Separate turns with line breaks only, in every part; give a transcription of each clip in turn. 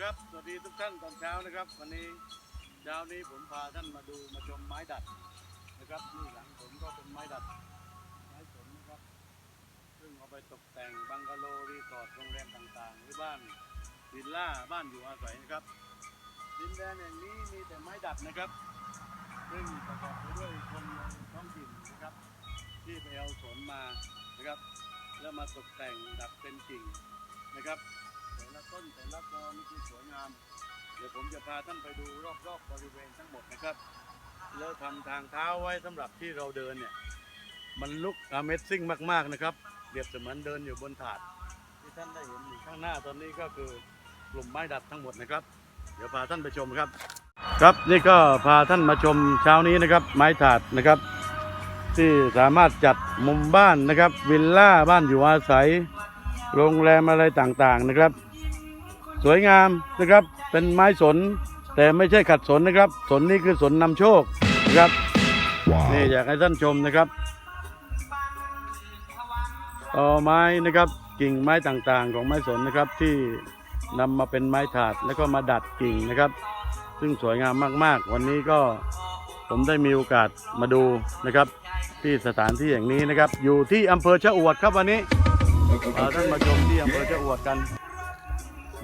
ครับ สวัสดีทุกท่านตอนเช้านะครับ วันนี้เช้านี้ผมพาท่านมาดูมาชมไม้ดัดนะครับนี่หลังผมก็เป็นไม้ดัดไม้สนนะครับ ซึ่งเอาไปตกแต่งบังกะโลรีสอร์ทโรงแรมต่างๆ หรือบ้านวิลล่าบ้านอยู่อาศัยนะครับดินแดนแห่งนี้มีแต่ไม้ดัดนะครับซึ่งประกอบไปด้วยคนในท้องถิ่นนะครับ ที่ไปเอาสนมานะครับ แล้วมาตกแต่งดัดเป็นกิ่งนะครับ ต้นแต่ละกอนี่คือสวยงาม เดี๋ยวผมจะพาท่านไปดูรอบๆบริเวณทั้งหมดนะครับ แล้วทำทางเท้าไว้สำหรับที่เราเดินเนี่ย มันลุก Amazing มากๆนะครับเปรียบเสมือนเดินอยู่บนถาด ที่ท่านได้เห็นอยู่ข้างหน้าตอนนี้ก็คือกลุ่มไม้ดัดทั้งหมดนะครับ เดี๋ยวพาท่านไปชมครับ ครับนี่ก็พาท่านมาชมเช้านี้นะครับ ไม้ถาดนะครับ ที่สามารถจัดมุมบ้านนะครับ วิลล่าบ้านอยู่อาศัย โรงแรมอะไรต่างๆนะครับ สวยงามนะครับ เป็นไม้สน แต่ไม่ใช่ขัดสนนะครับ สนนี่คือสนนำโชคนะครับนี่อยากให้ท่านชมนะครับต่อไม้นะครับกิ่งไม้ต่างๆ ของไม้สนนะครับที่นำมาเป็นไม้ถาดแล้วก็มาดัดกิ่งนะครับ ซึ่งสวยงามมากๆ วันนี้ก็ผมได้มีโอกาสมาดูนะครับ ที่สถานที่แห่งนี้นะครับ อยู่ที่อำเภอชะอวดครับวันนี้พาท่านมาชมที่อำเภอชะอวดกัน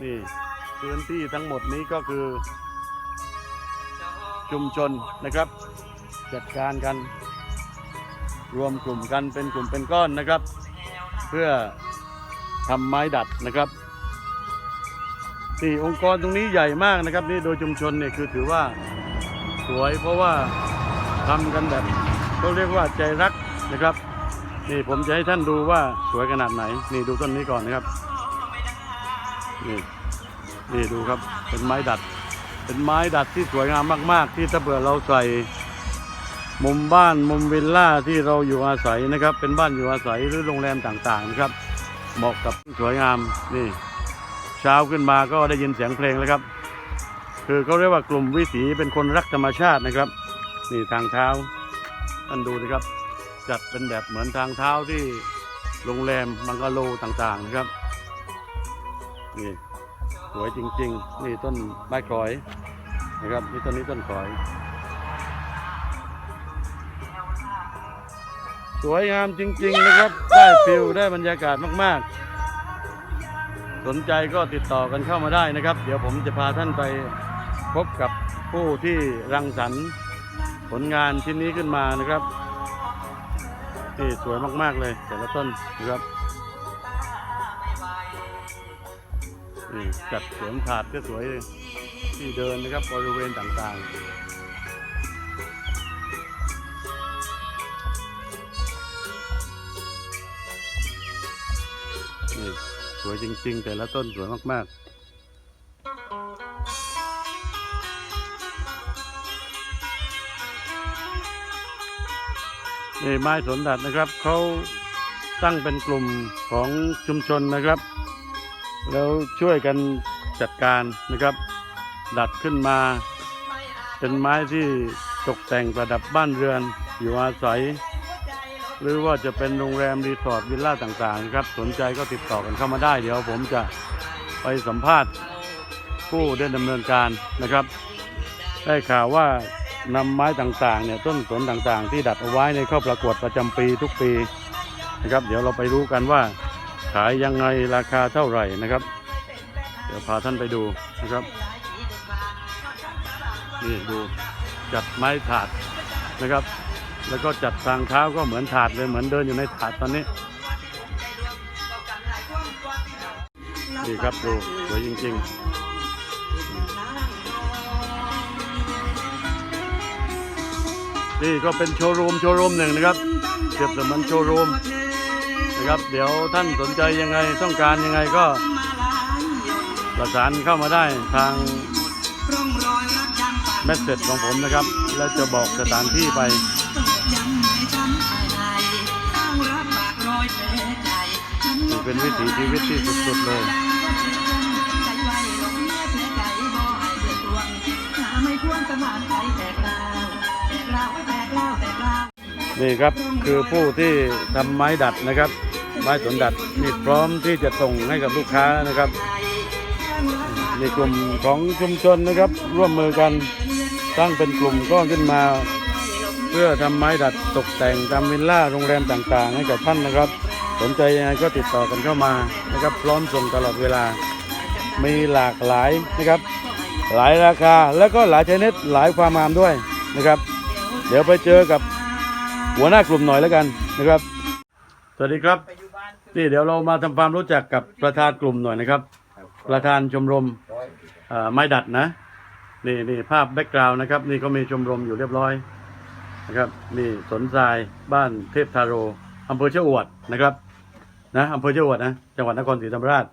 นี่พื้นที่ทั้งหมดนี้ก็คือ ชุมชนนะครับ จัดการกัน รวมกลุ่มกันเป็นกลุ่มเป็นก้อนนะครับ เพื่อทำไม้ดัดนะครับนี่องค์กรตรงนี้ใหญ่มากนะครับ นี่โดยชุมชนเนี่ยคือถือว่าสวยเพราะว่าทำกันแบบเขาเรียกว่าใจรักนะครับ นี่ผมจะให้ท่านดูว่าสวยขนาดไหน นี่ดูต้นนี้ก่อนนะครับ นี่นี่ดูครับเป็นไม้ดัด เป็นไม้ดัดที่สวยงามมาก ๆ ที่ถ้าเผื่อเราใส่มุมบ้านมุมวิลล่าที่เราอยู่อาศัยนะครับ เป็นบ้านอยู่อาศัยหรือโรงแรมต่างๆนะครับเหมาะกับสวยงามนี่ เช้าขึ้นมาก็ได้ยินเสียงเพลงแล้วครับ คือเขาเรียกว่ากลุ่มวิถีเป็นคนรักธรรมชาตินะครับ นี่ทางเท้าท่านดูนะครับ จัดเป็นแบบเหมือนทางเท้าที่โรงแรมบังกะโลต่างๆนะครับ นี่สวยจริง ๆ นี่ต้นไม้กอยนะครับนี่ต้นนี้ต้นกอย สวยงามจริง ๆ นะครับ ได้ฟิลได้บรรยากาศมาก ๆ สนใจก็ติดต่อกันเข้ามาได้นะครับ เดี๋ยวผมจะพาท่านไปพบกับผู้ที่รังสรรค์ผลงานชิ้นนี้ขึ้นมานะครับนี่สวยมาก ๆ เลยแต่ละต้นนะครับ นี่จัดสวนถาดก็สวยเลย ที่เดินนะครับบริเวณต่างๆ นี่สวยจริง ๆ แต่ละต้นสวยมาก ๆนี่ไม้สนดัดนะครับเขาตั้งเป็นกลุ่มของชุมชนนะครับ แล้วช่วยกันจัดการนะครับ ดัดขึ้นมา เป็นไม้ที่ตกแต่งประดับบ้านเรือนอยู่อาศัย หรือว่าจะเป็นโรงแรมรีสอร์ทวิลล่าต่างๆครับ สนใจก็ติดต่อกันเข้ามาได้ เดี๋ยวผมจะไปสัมภาษณ์ผู้ได้ดำเนินการนะครับ ได้ข่าวว่านำไม้ต่างๆเนี่ยต้นสนต่างๆ ที่ดัดเอาไว้ในเข้าประกวดประจำปีทุกปีนะครับ เดี๋ยวเราไปรู้กันว่าายยังไงราคาเท่าไหร่นะครับ เดี๋ยวพาท่านไปดูนะครับ นี่ดูจัดไม้ถาดนะครับ แล้วก็จัดทางเท้าก็เหมือนถาดเลยเหมือนเดินอยู่ในถาดตอนนี้นี่ครับดูสวยจริงๆ นี่ก็เป็นโชว์รูมโชว์รูมหนึ่งนะครับเปรียบเสมือนโชว์รูม นะครับ เดี๋ยวท่านสนใจยังไงต้องการยังไงก็ ประสานเข้ามาได้ทางเมสเซจของผมนะครับ แล้วจะบอกสถานที่ไปนี่เป็นวิถีชีวิตที่สุดๆเลย นี่ครับคือผู้ที่ทำไม้ดัดนะครับ ไม้สนดัดนี่พร้อมที่จะส่งให้กับลูกค้านะครับในกลุ่มของชุมชนนะครับ ร่วมมือกันตั้งเป็นกลุ่มก็ขึ้นมา เพื่อทำไม้ดัดตกแต่งตามวิลล่าโรงแรมต่างๆ ให้กับท่านนะครับ สนใจยังไงก็ติดต่อกันเข้ามานะครับ พร้อมส่งตลอดเวลา มีหลากหลายนะครับ หลายราคาแล้วก็หลายชนิดหลายความงามด้วยนะครับ เดี๋ยวไปเจอกับ หัวหน้ากลุ่มหน่อยแล้วกันนะครับ สวัสดีครับนี่เดี๋ยวเรามาทำความรู้จักกับประธานกลุ่มหน่อยนะครับ ประธานชมรมเอ่อไม้ดัดนะนี่นี่ภาพแบ็กกราวน์นะครับ นี่ก็มีชมรมอยู่เรียบร้อยนะครับนี่สนทรายบ้านเทพทาโรอำเภอเชะอวดนะครับนะอำเภอเชะอวดนะจังหวัดนครศรีธรรมราช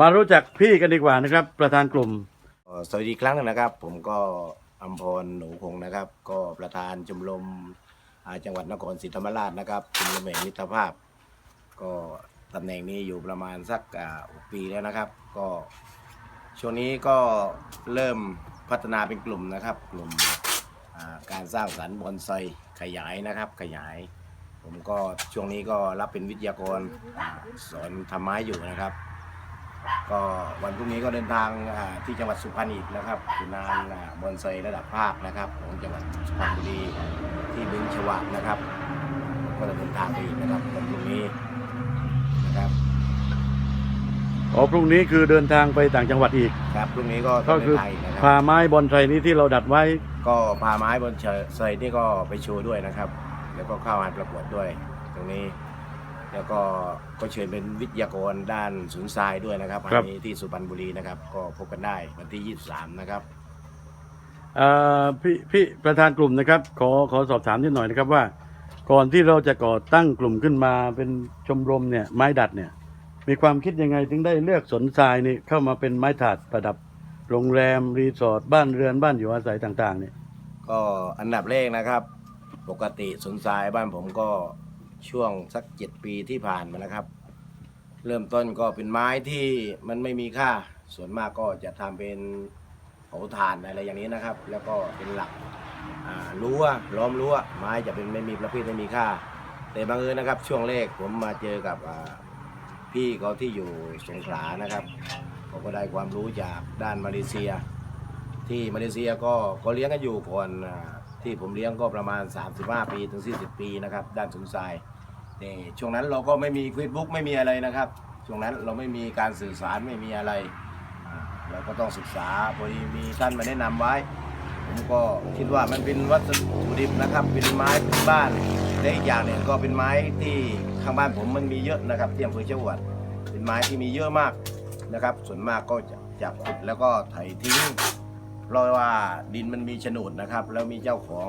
มารู้จักพี่กันดีกว่านะครับ ประธานกลุ่ม
เอ่อสวัสดีอีกครั้งหนึงนะครับ ผมก็อัมพรหนูพงศ์นะครับ ก็ประธานชมรมอ่า จังหวัดนครศรีธรรมราชนะครับชมรมแห่งมิตรภาพ ก็ตำแหน่งนี้อยู่ประมาณสักหกปีแล้วนะครับ ก็ช่วงนี้ก็เริ่มพัฒนาเป็นกลุ่มนะครับ กลุ่มการสร้างสรรค์บอนไซขยายนะครับ ขยาย ผมก็ช่วงนี้ก็รับเป็นวิทยากรอสอนทำไม้อยู่นะครับ ก็วันพรุ่งนี้ก็เดินทางอ่าที่จังหวัดสุพรรณอีกนะครับคืองานอ่าบอนไซระดับภาคนะครับของจังหวัดสุพรรณบุรีที่บึงฉวากนะครับ ก็จะเดินทางไปอีกนะครับวันพรุ่งนี้นะครับ
อ๋อพรุ่งนี้คือเดินทางไปต่างจังหวัดอีก
ครับพรุ่งนี้ก็
ก็
ต้อง
คื
เดิ
อน
ทางอีกนะค
พา
รับ
ไม้บอลไทรนี้ที่เราดัดไว้
ก็พาไม้บนไซนี่ก็ไปโชว์ด้วยนะครับ แล้วก็เข้างานประกวดด้วย ตรงนี้ แล้วก็ก็เชิญเป็นวิทยากรด้านศูนย์ทรายด้วยนะครับ
ครับ
อันนี้ที่สุพรรณบุรีนะครับ ก็พบกันได้วันที่ 23 นะครับ
เอ่อพี่พี่ประธานกลุ่มนะครับ ขอขอสอบถามนิดหน่อยนะครับว่า ก่อนที่เราจะก่อตั้งกลุ่มขึ้นมาเป็นชมรมเนี่ยไม้ดัดเนี่ย มีความคิดยังไงถึงได้เลือกสนทรายนี่เข้ามาเป็นไม้ถาดประดับโรงแรมรีสอร์ทบ้านเรือนบ้านอยู่อาศัยต่างๆเนี่ย
ก็อันดับแรกนะครับ ปกติสวนทรายบ้านผมก็ ช่วงสักเจ็ดปีที่ผ่านมานะครับ เริ่มต้นก็เป็นไม้ที่มันไม่มีค่า ส่วนมากก็จะทำเป็นเผาถ่านอะไรอย่างนี้นะครับ แล้วก็เป็นหลักรั้วล้อมรั้วไม้จะเป็นไม่มีประเภทไม่มีค่า แต่บังเอิญนะครับ ช่วงแรกผมมาเจอกับพี่เขาที่อยู่สงขลานะครับเขาก็ได้ความรู้จากด้านมาเลเซีย ที่มาเลเซียก็ก็เลี้ยงกันอยู่ก่อนอ ที่ผมเลี้ยงก็ประมาณ 35 ปีถึง 40 ปีนะครับ ด้านสนทรายแต่ช่วงนั้นเราก็ไม่มี Facebook ไม่มีอะไรนะครับ ช่วงนั้นเราไม่มีการสื่อสารไม่มีอะไร เราก็ต้องศึกษาพอดีมีท่านมาแนะนำไว้ ผมก็คิดว่ามันเป็นวัสดุดิบนะครับ เป็นไม้พื้นบ้านและอีกอย่างหนึ่งก็เป็นไม้ที่ข้างบ้านผมมันมีเยอะนะครับที่อำเภอเชียงหวัดเป็นไม้ที่มีเยอะมากนะครับ ส่วนมากก็จะจะขุดแล้วก็ไถทิ้ง เพราะว่าดินมันมีโฉนดนะครับ แล้วมีเจ้าของ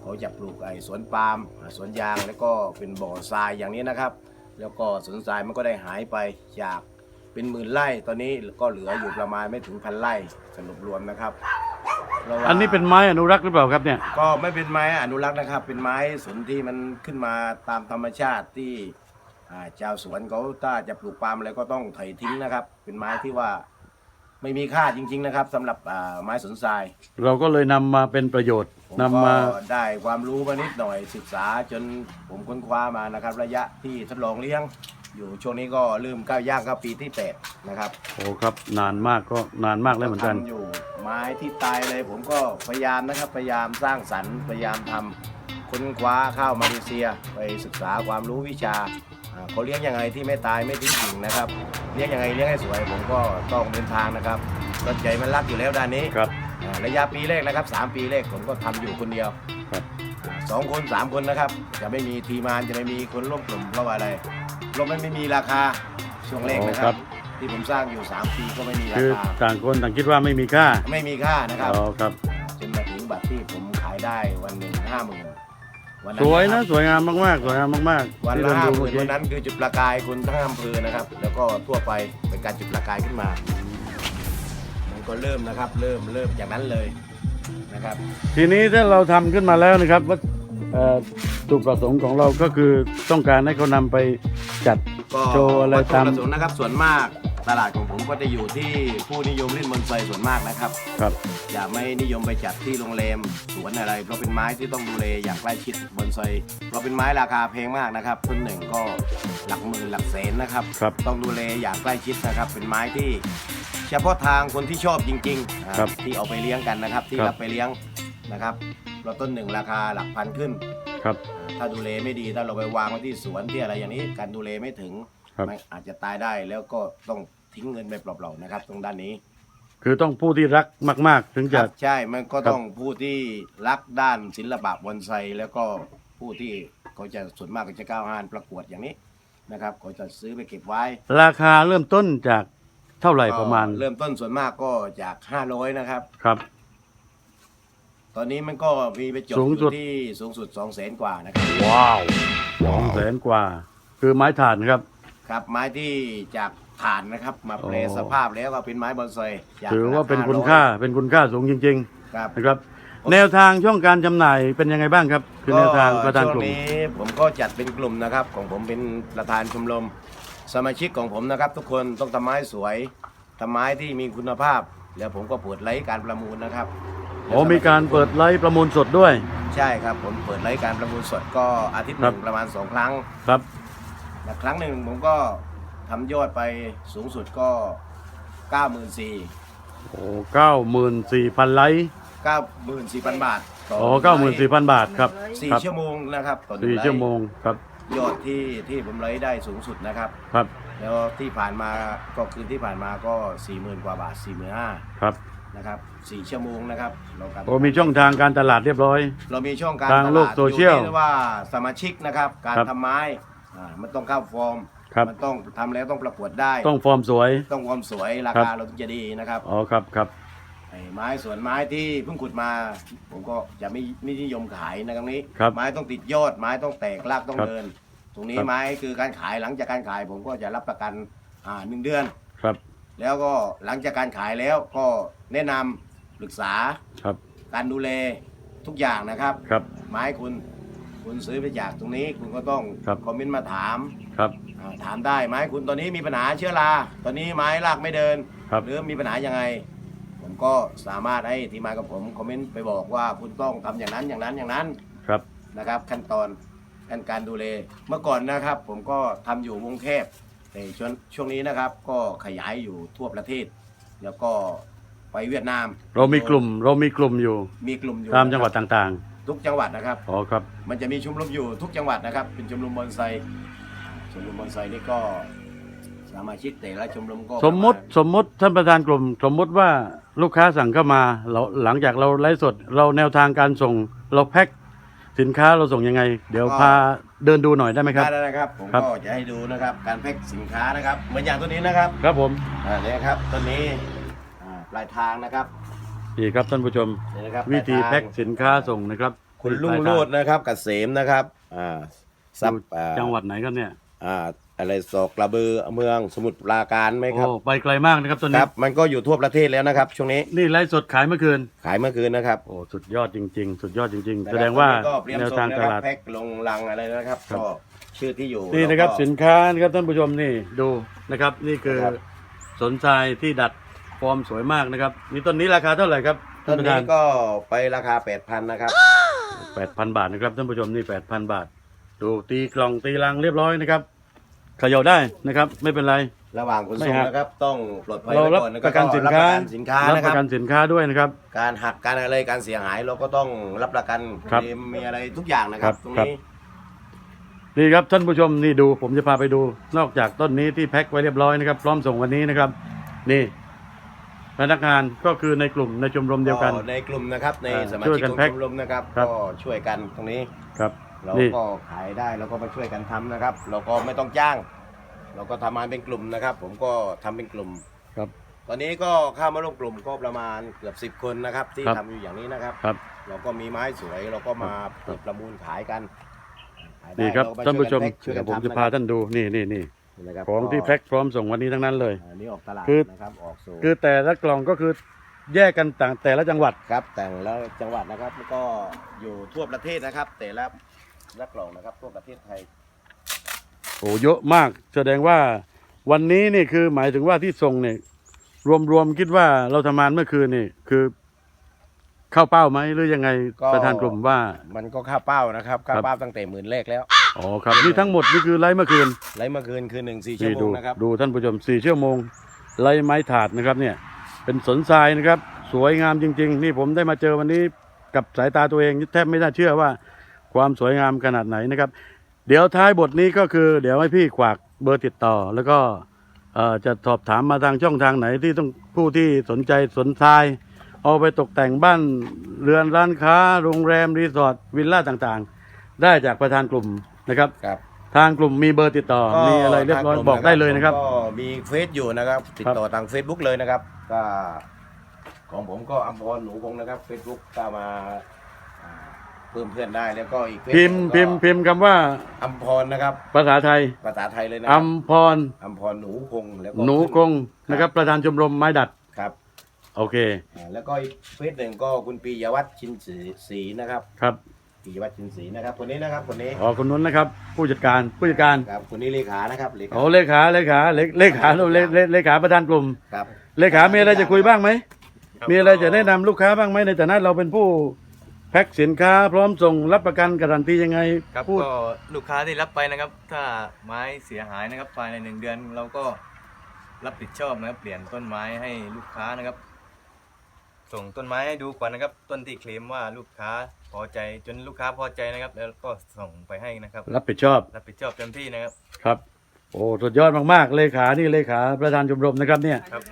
เขาจะปลูกไอ้สวนปาล์มสวนยางแล้วก็เป็นบ่อทรายอย่างนี้นะครับ แล้วก็สวนทรายมันก็ได้หายไปจากเป็นหมื่นไร่ตอนนี้ก็เหลืออยู่ประมาณไม่ถึงพันไร่สรุปรวมนะครับพราะว่า
อันนี้เป็นไม้อนุรักษ์หรือเปล่าครับเนี่ย
ก็ไม่เป็นไม้อนุรักษ์นะครับ เป็นไม้สนที่มันขึ้นมาตามธรรมชาติที่อ่าชาวสวนเขาถ้าจะปลูกปาล์มอะไรก็ต้องไถทิ้งนะครับ เป็นไม้ที่ว่า ไม่มีค่าจริง ๆ นะครับสำหรับอ่าไม้สนทราย
เราก็เลยนำมาเป็นประโยชน์
ผม
นำ
ก็
มา
ได้ความรู้มานิดหน่อยศึกษาจนผมค้นคว้ามานะครับ ระยะที่ทดลองเลี้ยง อยู่ช่วงนี้ก็เริ่มก้าวย่างเข้าปีที่แปดนะครับ
โอ้ครับ นานมากก็นานมากแล้วเหมือนกัน
ทำอยู่ไม้ที่ตายเลย ผมก็พยายามนะครับพยายามสร้างสรรค์พยายามทำค้นคว้าเข้ามาเลเซีย ไปศึกษาความรู้วิชาอ่า เขาเลี้ยงยังไงที่ไม่ตายไม่ทิ้งกิ่งนะครับ เลี้ยงยังไงเลี้ยงให้สวยผมก็ต้องเดินทางนะครับก็ใจมันรักอยู่แล้วด้านนี้
ครับ
อ่าระยะปีแรกนะครับสามปีแรกผมก็ทำอยู่คนเดียว
ครับ
อ่าสองคนสามคนนะครับ จะไม่มีทีมงานจะไม่มีคนร่วมกลุ่มเพราะว่าอะไรเราไม่ไม่มีราคาช่วงแรกนะค
อ๋อครั
รับ บ ที่ผมสร้างอยู่ 3 ปีก็ไม่มีรา
คือ
คา
ต่างคนต่างคิดว่าไม่มีค่า
ไม่มีค่านะครับ
อ๋อครับ
จนมาถึงบัตรที่ผมขายได้วันหนึ่งห้าหมื่น วัน
สวยนะ
ค
สวยงามมากๆสวยงามมาก
รับ
ๆ
วัน
ที่
ละ
เรา
ห้า
ดู
ห
เมื่
มื่
อนกี้
วันนั้นคือจุดประกายคุณทั้งอำเภอนะครับ แล้วก็ทั่วไปเป็นการจุดประกายขึ้นมา มันก็เริ่มนะครับ เริ่มเริ่มจากนั้นเลยนะครับ
ทีนี้ถ้าเราทำขึ้นมาแล้วนะครับว่าเอ่อจุดประสงค์ของเราก็คือต้องการให้เขานำไปจัด
ก็
โชว์อะไร
วัตถุ
ตาม
ประสงค์นะครับส่วนมาก ตลาดของผมก็จะอยู่ที่ผู้นิยมเล่นบอนไซส่วนมากนะครับ
ครับ
อย่าไม่นิยมไปจัดที่โรงแรมสวนอะไรเพราะเป็นไม้ที่ต้องดูแลอย่างใกล้ชิดบอนไซเพราะเป็นไม้ราคาแพงมากนะครับต้นหนึ่งก็หลักหมื่นหลักแสนนะครับ
ครับ
ต้องดูแลอย่างใกล้ชิดนะครับ เป็นไม้ที่ เฉพาะทางคนที่ชอบจริงๆอ่า
ครับ
ที่เอาไปเลี้ยงกันนะครับ ที่
ครับ
รับไปเลี้ยงนะครับเราต้นหนึ่งราคาหลักพันขึ้น
ครับ
ถ้าดูแลไม่ดีถ้าเราไปวางไว้ที่สวนที่อะไรอย่างนี้ การดูแลไม่ถึง
ครับ
มันอาจจะตายได้แล้วก็ต้องทิ้งเงินไปเปล่าๆนะครับ ตรงด้านนี้
คือต้องผู้ที่รักมาก ๆ ถึง
ค
จะ
รับใช่มันก็
ครับ
ต้องผู้ที่รักด้านศิลปะบอนไซแล้วก็ผู้ที่เขาจะส่วนมากก็จะก้าวหานประกวดอย่างนี้นะครับเขาจะซื้อไปเก็บไว้
ราคาเริ่มต้นจากเท่าไหร่ประมาณ
ก็เริ่มต้นส่วนมากก็จาก 500 นะครับ
ครับ
ตอนนี้มันก็มีไปจบ
สูง
อ
สุด
ยู่ที่สูงสุด2 0 0 0 0 0 กว่านะครับ
ว้าวสองแสนกว่า คือไม้ถ่านครับ
ครับไม้ที่จากถ่านนะครับ มาแปล
โอ้
สภาพแล้วก็เป็นไม้บอนไซย่ง
ถือว่าเป็น
ร
คุณค่าเป็นคุณค่าสูงจริง
ครับ
ๆนะครับ แนวทางช่องการจำหน่ายเป็นยังไงบ้างครับ คือแนวทางประธานกลุ่ม
ช่วงนี้ผมก็จัดเป็นกลุ่มนะครับ ของผมเป็นประธานชมรม สมาชิกของผมนะครับ ทุกคนต้องทำไม้สวยทำไม้ที่มีคุณภาพ แล้วผมก็เปิดไลฟ์การประมูลนะครับ
โอ้มีการเปิดไลฟ์ประมูลสดด้วย
ใช่ครับผมเปิดไลฟ์การประมูลสดก็อาทิตย์ห
ครั
นึ่
บ
งประมาณสองครั้ง
ครับ
และครั้งหนึ่งผมก็ทำยอดไปสูงสุดก็ 94,000
โอ้เก้าหมื่นสี่พันไลค์
94,000 บาทต่
อ๋อเก้าหมื่นสี่พันบาทครับ
สี่
ครับ
ชั่วโมงนะครับต่อหนึ่
สี่
ไลฟ์
ชั่วโมงครับ
ยอดที่ที่ผมไลฟ์ได้สูงสุดนะครับ
ครับ
แล้วที่ผ่านมาก็คืนที่ผ่านมาก็ 40,000 กว่าบาท 45,000
ครับ
นะครับ4ชั่วโมงนะครับเรากัน
โอ้มีช่องทางการตลาดเรียบร้อย
เรามีช่องการ
ทางโลก
ตด
โซเชียล
อที่ว่าสมาชิกนะครับ การ
ครับ
ทำไม้ อ่ามันต้องเข้าฟอร์ม
ครับ
มันต้องทำแล้วต้องประกวดได้
ต้องฟอร์มสวย
ต้องความสวยรา
ครั
คา
บ
เราถึงจะดีนะครับ
อ๋อครับครับ
ไอ้ไม้สวนไม้ที่เพิ่งขุดมา ผมก็จะไม่ไม่นิยมขายนะครับนี้
ครับ
ไม้ต้องติดยอดไม้ต้องแตกรากต้อง
ครับ
เดิน ตรงนี้
ครับ
ไม้คือการขายหลังจากการขายผมก็จะรับประกันอ่าหนึ่งเดือน
ครับ
แล้วก็หลังจากการขายแล้วก็แนะนำปรึกษา
ครับ
การดูแลทุกอย่างนะครับ
ครับ
ไม้คุณ คุณซื้อไปจากตรงนี้ คุณก็ต้อง
ครับ
คอมเมนต์มาถาม
ครับ
อ่าถามได้ไม้คุณตอนนี้มีปัญหาเชื้อรา ตอนนี้ไม้รากไม่เดิน
ครับ
หรือมีปัญหายังไง ผมก็สามารถให้ทีมงานกับผมคอมเมนต์ไปบอกว่าคุณต้องทำอย่างนั้นอย่างนั้นอย่างนั้น
ครับ
นะครับขั้นตอนการการดูแลเมื่อก่อนนะครับ ผมก็ทำอยู่วงแคบแต่ช่วงช่วงนี้นะครับ ก็ขยายอยู่ทั่วประเทศ แล้วก็ไปเวียดนาม
เรามีกลุ่มเรามีกลุ่มอยู่
มีกลุ่มอยู่
ตามจังหวัด
นะครับ
ต่าง
ทุกจังหวัดนะครับ
ๆอ๋อครับ
มันจะมีชมรมอยู่ทุกจังหวัดนะครับ เป็นชมรมบอนไซชมรมบอนไซนี่ก็สมาชิกแต่ละชมรมก็
สมมติ
ประาณ
สมมติท่านประธานกลุ่ม สมมติว่าลูกค้าสั่งเข้ามาเราหลังจากเราไลฟ์สด เราแนวทางการส่งเราแพ็คสินค้าเราส่งยังไง เดี๋ยวพาเดินดูหน่อยได้ไหมครับ
ได้นะครับผม
ครับ
ก็จะให้ดูนะครับ การแพ็คสินค้านะครับเหมือนอย่างตัวนี้นะครับ
ครับผม
อ่าเนี่ยครับตัวนี้อ่าปลายทางนะครับ
นี่ครับท่านผู้ชม
นี่นะครับ
วิธี
ปลายทาง
แพ็คสินค้าส่งนะครับ
คุณลุงโลดนะครับกเกษมนะครับอ่าซับ
อยู่
อ่า
จังหวัดไหนครับเนี่ย
อ่าอะไรศอกกระบือเมืองสมุทรปราการไหมครับ
โอ้ไปไกลมากนะครับตัว
ค
นี้
รับมันก็อยู่ทั่วประเทศแล้วนะครับ ช่วงนี้
นี่ไลฟ์สดขายเมื่อคืน
ขายเมื่อคืนนะครับ
โอ้สุดยอดจริง ๆ สุดยอดจริงๆ
นะครับ
แสดงว่า
ตอนนี้ก็เตรียม
แนว
ส่
ทาง
นะ
ต
ครับ
ลาด
แพ็คลงลังอะไรนะครับ
ครับ
ก็ชื่อที่อยู่
นี่นะครับ
แล้วก็
สินค้านะครับท่านผู้ชมนี่ดูนะครับ นี่คือ
ครับ
สนใจที่ดัด ฟอร์มสวยมากนะครับนี่ต้นนี้ราคาเท่าไหร่ครับ
ต้นนี้ก็ไปราคา8,000นะครับ
แปดพันบาทนะครับท่านผู้ชมนี่แปดพันบาท ดูตีกล่องตีรังเรียบร้อยนะครับเขย่าได้นะครับ ไม่เป็นไร
ระหว่างขน
ไม่
ส่ง
หัก
นะครับ ต้องปลอดภัย
เรา
ไว้
รับ
ก่อนนะค
ป
รับ
ระกันสินค้า
รับประกันสินค้า
รับ
นะ
ป
ค
ระ
รับ
กันสินค้าด้วยนะครับ
การหักการอะไรการเสียหายเราก็ต้องรับประกัน
ครับ
มีมีอะไรทุกอย่างนะครับ
ครับ
ตรง
ครับ
นี้
นี่ครับท่านผู้ชมนี่ดูผมจะพาไปดู นอกจากต้นนี้ที่แพ็คไว้เรียบร้อยนะครับ พร้อมส่งวันนี้นะครับ นี่ พนักงานก็คือในกลุ่มในชมรมเดียวกัน
ในกลุ่มนะครับใน
อ่า
สมา
ช่วย
ชิก
กัน
ของ
แพ็ค
ชมรมนะครับ
ครับ
ก็ช่วยกันตรงนี้
ครับ
เรา
นี่
ก็ขายได้เราก็มาช่วยกันทำนะครับ เราก็ไม่ต้องจ้าง เราก็ทำงานเป็นกลุ่มนะครับ ผมก็ทำเป็นกลุ่ม
ครับ
ตอนนี้ก็เข้ามาร่วมกลุ่มก็ประมาณเกือบ 10 คนนะครับ ที่
ครับ
ทำอยู่อย่างนี้นะครับ
ครับ
เราก็มีไม้สวย เราก็มาเปิดประมูลขายกันขายได้
นี่ครับ
เก็
ท่านผู้ชม
ช่วย
เดี๋
กั
ย
น
วผม
แพ็คช่วยกัน
จะ
ทำ
พา
นะครับ
ท่านดูนี่นี่นี่
นะครับ
ของที่
ก็
แพ็คพร้อมส่งวันนี้ทั้งนั้นเลย
อันนี้ออกตลาด
คือ
นะครับออกสู่
คือแต่ละกล่องก็คือแยกกันต่างแต่ละจังหวัด
ครับแต่งแล้วจังหวัดนะครับก็อยู่ทั่วประเทศนะครับ แต่ละละกล่องนะครับทั่วประเทศไทย
โอ้เยอะมาก แสดงว่าวันนี้นี่คือหมายถึงว่าที่ส่งเนี่ยรวมๆคิดว่าเราทำงานเมื่อคืนนี่คือ เข้าเป้าไหมหรือยังไง
ก็
ประธานกลุ่มว่า
มันก็ค่าเป้านะครับค่า
ครับ
เป้าตั้งแต่หมื่นแรกแล้ว
อ๋อครับนี่ทั้งหมดนี่คือไลฟ์เมื่อคืน
ไลฟ์เมื่อคืนคือหนึ่งสี่ชั่
นี่
วโม
ดู
งนะครับ
ดูท่านผู้ชมสี่ชั่วโมงไร้ไม้ถาดนะครับเนี่ยเป็นสนทรายนะครับ สวยงามจริง ๆ นี่ผมได้มาเจอวันนี้กับสายตาตัวเองแทบไม่น่าเชื่อว่าความสวยงามขนาดไหนนะครับ เดี๋ยวท้ายบทนี้ก็คือ เดี๋ยวให้พี่ขวากเบอร์ติดต่อ แล้วก็เอ่อจะสอบถามมาทางช่องทางไหนที่ต้องผู้ที่สนใจสนทราย เอาไปตกแต่งบ้านเรือนร้านค้า โรงแรมรีสอร์ทวิลล่าต่างๆ ได้จากประธานกลุ่ม นะครับ
ครับ
ทางกลุ่มมีเบอร์ติดต่อ มีอะไรเรียบร้อย
ทาง
บอกได้เลยนะครับ
ผมก็มีเฟซอยู่นะครับ ติดต่อทาง Facebook เลยนะครับก็ของผมก็อัมพรหนูคงนะครับ Facebook ก็มาอ่าเพิ่มเพื่อนได้แล้วก็อีก Facebook
พิมพ์พิมพ์
ก็
พิมพ์คำว่า
อัมพรนะครับ
ภาษาไทย
ภาษาไทยเลยนะค
อั
รับ
มพร
อัมพรหนูคงแล้วก็
หนูกงนะครับ ประธานชมรมไม้ดัด
ครับ
โอเค
อ่าแล้วก็อีกเฟซหนึ่งก็คุณปียวัฒน์ชินศรีศรีนะครับ
ครับ
ปียวัฒน์ชินศรีนะครับคนนี้นะครับคนนี้
อ๋อคนนู้นนะครับ ผู้จัดการผู้จัดการ
ครับคนนี้เลขานะครับเลขา
โอ้เลขาเลขาเลเลขาเลเลเลขาประธานกลุ่ม
ครับ
เลขามีอะไรจะคุยบ้างไหมมีอะไรจะแนะนำลูกค้าบ้างไหมในฐานะเราเป็นผู้แพ็คสินค้าพร้อมส่งรับประกันการันตียังไง
ครับ
พูด
ก็ลูกค้าที่รับไปนะครับ ถ้าไม้เสียหายนะครับภายในหนึ่งเดือนเราก็รับผิดชอบนะครับเปลี่ยนต้นไม้ให้ลูกค้านะครับ ส่งต้นไม้ให้ดูก่อนนะครับ ต้นที่เคลมว่าลูกค้าพอใจจนลูกค้าพอใจนะครับ แล้วก็ส่งไปให้นะครับ
รับผิดชอบ
รับผิดชอบเต็มที่นะครับ
ครับ โอ้สุดยอดมากๆเลขานี่เลขาประธานชมรมนะครับเนี่ย
ครับ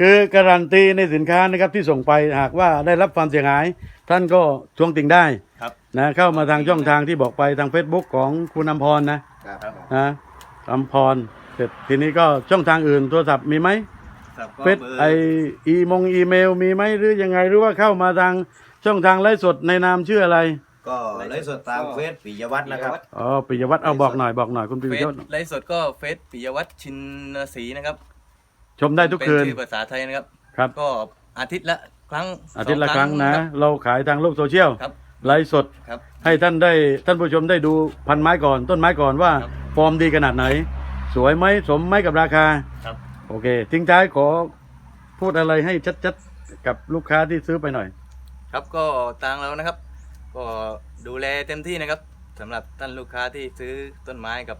คือการันตีในสินค้านะครับที่ส่งไปหากว่าได้รับความเสียหาย ท่านก็ทวงติงได้
ครับ
นะเข้ามาทางช่องทางที่บอกไปทาง Facebook ของคุณอำพรนะครับ นะอำพรเสร็จทีนี้ก็ช่องทางอื่นโทรศัพท์มีไหม
ครับก็
เฟซ
บร์
ไออีมงอีเมลมีไหมหรือยังไงหรือว่าเข้ามาทางช่องทางไลฟ์สดในนามชื่ออะไร
ก็ไลฟ์สดตามเฟซปิยวัฒน์นะครับ
อ๋อปิยวัฒน์เอาบอกหน่อยบอกหน่อยคุณปิ
เฟ
ย
ซ
วัฒน์
ไลฟ์สดก็เฟซปิยวัฒน์ชินศรีนะครับ
ชมได้ทุกคืน
เป็นชื่อภาษาไทยนะครับ
ครับ
ก็อาทิตย์ละครั้ง
อาทิตย์ละ
สง
ครั้งนะ เราขายทางโลกโซเชียล
ครับ
ไลฟ์สด
ครับ
ให้ท่านได้ท่านผู้ชมได้ดูพันไม้ก่อน ต้นไม้ก่อนว่า
ครับ
ฟอร์มดีขนาดไหน สวยไหมสมไหมกับราคา
ครับ
โอเค ทิ้งท้ายขอพูดอะไรให้ชัดๆ กับลูกค้าที่ซื้อไปหน่อย
ครับก็ทางเรานะครับ ก็ดูแลเต็มที่นะครับสำหรับท่านลูกค้าที่ซื้อต้นไม้กับ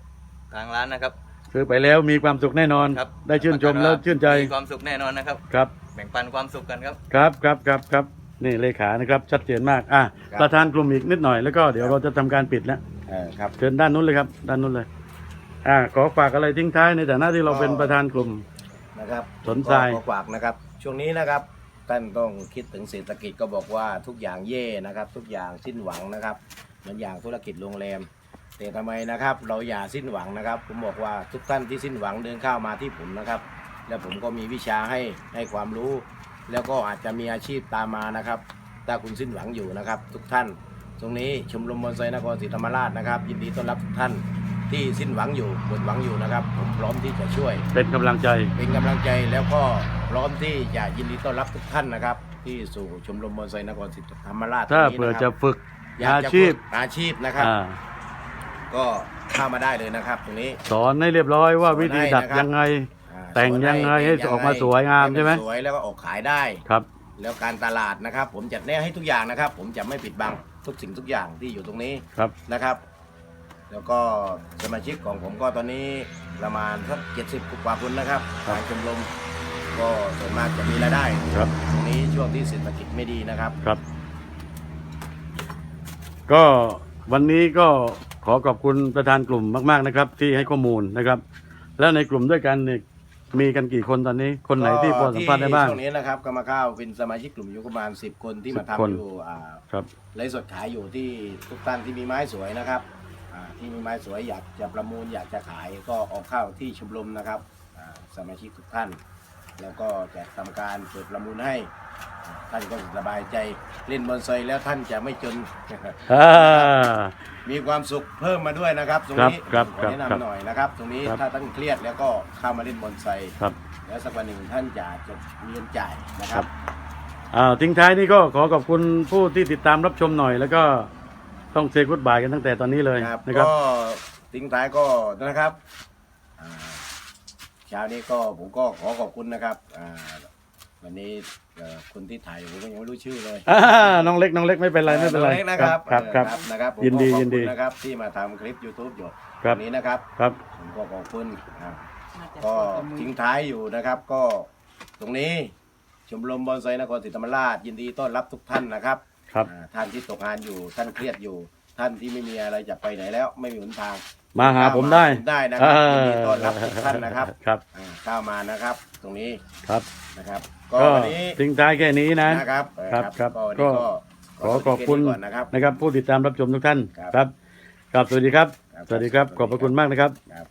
ทางร้านนะครับ
ซื้อไปแล้วมีความสุขแน่นอน
ครับ
ได้ชื่นชมแล้วชื่นใจ
มีความสุขแน่นอนนะครับ
ครับ
แบ่งปันความสุขกันครับ
ครับครับครับครับนี่เลขานะครับ ชัดเจนมากอะ
ครับ
ประธานกลุ่มอีกนิดหน่อยแล้วก็เดี๋ยวเราจะทำการปิดแล้ว
เออครับ
เชิญด้านนู้นเลยครับ ด้านนู้นเลย อ่า ขอฝากอะไรทิ้งท้ายในฐานะที่เราเป็นประธานกลุ่ม
นะครับ
สนใจ
ก็ขอฝากนะครับ ช่วงนี้นะครับท่านต้องคิดถึงเศรษฐกิจก็บอกว่าทุกอย่างเย่นะครับ ทุกอย่างสิ้นหวังนะครับเหมือนอย่างธุรกิจโรงแรม แต่ทำไมนะครับ เราอย่าสิ้นหวังนะครับ ผมบอกว่าทุกท่านที่สิ้นหวังเดินเข้ามาที่ผมนะครับ แล้วผมก็มีวิชาให้ให้ความรู้ แล้วก็อาจจะมีอาชีพตามมานะครับ ถ้าคุณสิ้นหวังอยู่นะครับ ทุกท่าน ตรงนี้ชมรมบอนไซนครศรีธรรมราชนะครับ ยินดีต้อนรับทุกท่าน ที่สิ้นหวังอยู่หมดหวังอยู่นะครับ ผมพร้อมที่จะช่วย
เป็นกำลังใจ
เป็นกำลังใจแล้วก็พร้อมที่จะยินดีต้อนรับทุกท่านนะครับ ที่สู่ชมรมบอนไซนครศรีธรรมราช
ถ้า
ตรงนี้
เผื่อ
นะค
จะ
รับ
ฝึก
อยาก
อา
จะ
ชีพ
ฝึกอาชีพนะครับ
อ่า
ก็เข้ามาได้เลยนะครับ ตรงนี้
สอนให้เรียบร้อยว่า
สอนให้
วิธีดัด
นะครับ
ยังไง
อ่า
แต่ง
สอน
ยังไงให้
แต่
ออกมาสวยงามใช่ไหม
สวยแล้วก็ออกขายได้
ครับ
แล้วการตลาดนะครับ ผมจัดแน่ให้ทุกอย่างนะครับ ผมจะไม่ปิดบังทุกสิ่งทุกอย่างที่อยู่ตรงนี้
ครับ
นะครับ แล้วก็สมาชิกของผมก็ตอนนี้ประมาณสักเจ็ดสิบกว่าคนนะครับ
ครับ
ทางชมรมก็ส่วนมากจะมีรายได้
ครับ
ตรงนี้ช่วงที่เศรษฐกิจไม่ดีนะครับ
ครับ ก็วันนี้ก็ขอขอบคุณประธานกลุ่มมาก ๆนะครับ ที่ให้ข้อมูลนะครับ แล้วในกลุ่มด้วยกันเนี่ยมีกันกี่คนตอนนี้ คนไหนที่พอสัมภาษณ์ได้บ้าง
ช่วงนี้นะครับกรรมข้าวเป็นสมาชิกกลุ่มอยู่ประมาณ10คนที่มา
10คน
ทำอยู่อ่า
ครับ
ไลฟ์สดขายอยู่ที่ทุกท่านที่มีไม้สวยนะครับอ่า ที่มีไม้สวยอยากจะประมูลอยากจะขายก็ออกเข้าที่ชมรมนะครับอ่าสมาชิกทุกท่าน แล้วก็จะทำการเปิดประมูลให้ ท่านก็สบายใจเล่นบอนไซแล้วท่านจะไม่จน
อ่า
มีความสุขเพิ่มมาด้วยนะครับ ตรงนี้
ครับ
ขอ
ครับ
แนะครับนำหน่อยนะครับ ตรงนี้
ครับ
ถ้าท่านเครียดแล้วก็เข้ามาเล่นบอนไซ
ครับ
แล้วสักวันหนึ่งท่านจะจะมีเงินจ่ายนะค
ครั
รับ
บอ่าทิ้งท้ายนี่ก็ขอขอบคุณผู้ที่ติดตามรับชมหน่อยแล้วก็ ต้องเซกุดบายกันตั้งแต่ตอนนี้เลย
ครับ
นะครับ
ก็ทิ้งท้ายก็นะครับอ่าเช้านี้ก็ผมก็ขอขอบคุณนะครับอ่าวันนี้เอ่อคนที่ถ่ายผมก็ยังไม่รู้ชื่อเลย
อ่าน้องเล็กน้องเล็กไม่เป็นไรไม่เป็นไร
องล็กนะครับ
ครับครับ
เออนะครับผม
ยินดี
ก็ขอบ
ยินดี
คุณนะครับที่มาทำคลิป YouTube อยู่
ครับ
วันนี้นะครับ
ครับ
ผมก็ขอบคุณอ่าก็ทิ้งท้ายอยู่นะครับก็ตรงนี้ชมรมบอนไซนครศรีธรรมราชยินดีต้อนรับทุกท่านนะครับ
ครับ
อ่าท่านที่ตกงานอยู่ท่านเครียดอยู่ ท่านที่ไม่มีอะไรจะไปไหนแล้วไม่มีหนทาง
มาหาผมได้
ผมได้นะครับ
เออ
ยินดีต้อนรับทุกท่านนะครับ
ครับ
อ่าก้าวมานะครับ ตรงนี้
ครับ
นะครับ ก็
ก็
วันนี้
ทิ้งท้ายแค่นี้นะ
นะครับเออ
ครับครับ
ก็วันนี้
ก็
ก็
ขอขอบคุณ
แนี้ก่อนนะครับ
นะครับ ผู้ติดตามรับชมทุกท่าน
ครับ
ครับ ครับ สวัสดีครับ
ครับ
สวัสดีครับ
สวัสดี
ขอบพระคุณมากนะครับ
ครับ